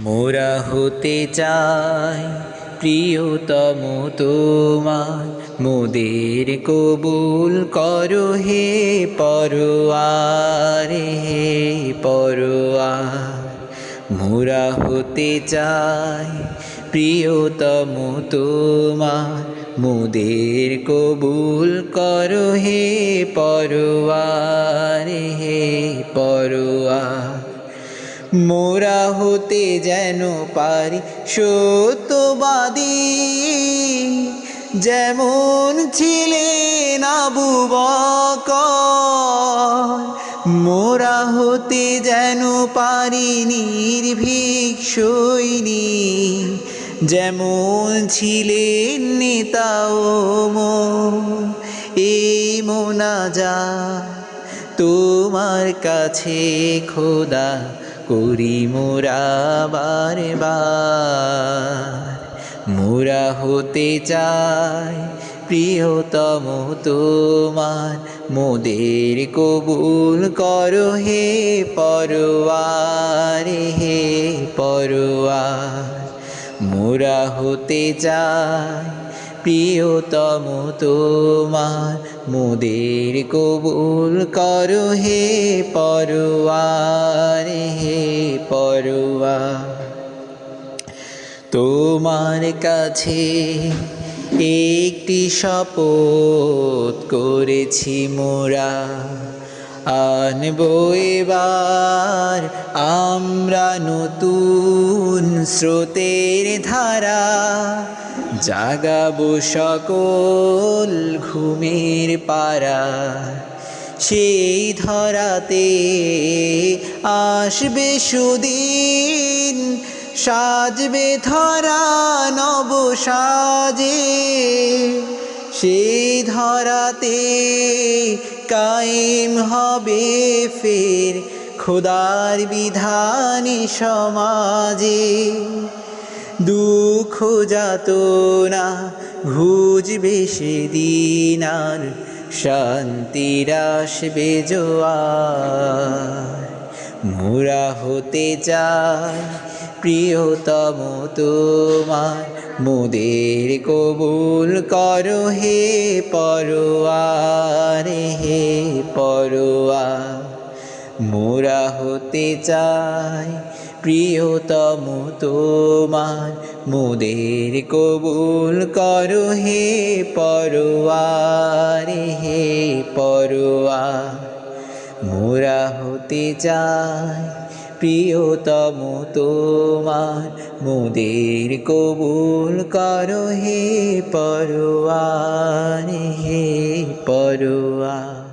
মোরা হতে চাই প্রিয়তম তোমার। মোদের কবুল করো হে পরোয়ার হে পরোয়ার। মোরা হতে চাই প্রিয়তম তোমার। মোদের কবুল করো হে পরোয়ার হে পরোয়ার। মোরা হতে যেন পারি সত্যবাদী। যেমন ছিলেন আবু বকর, মোরা হতে যেন পারি নির্ভীক সৈনিক যেমন ছিলেন নেতা ও এই মোনাজা তোমার কাছে খোদা করি মোরা বারে বার। মোরা হতে চাই প্রিয়তম তোমার। মোদের কবুল করো হে পরোয়ার হে পরোয়ার। মোরা হতে চাই প্রিয়তম তোমার মোদের কবুল করো হে পরোয়ার হে পরোয়ার। তোমার কাছে একটি শপথ করেছি মোরা। আনব এবার আমরা নতুন স্রোতের ধারা, জাগাবো সকল ঘুমের পারা। সেই ধরাতে আসবে সুদিন, সাজবে ধরা নব সাজে। সেই ধরাতে কায়েম হবে ফের খোদার বিধানে সমাজে। দুঃখ যাত না ঘুজবে সেদিন আর শান্তির আসবে জোয়ার। মোরা হতে চাই প্রিয়তম তোমার, মোদের কবুল করো হে পরোয়ার হে পরোয়ার। মোরা হতে চাই, প্রিয়তম তোমার, মোদের কবুল করো হে পরোয়ার হে পরোয়ার। মোরা হতে চাই প্রিয়তম তোমার মোদের কবুল করো হে পরোয়ার হে পরোয়ার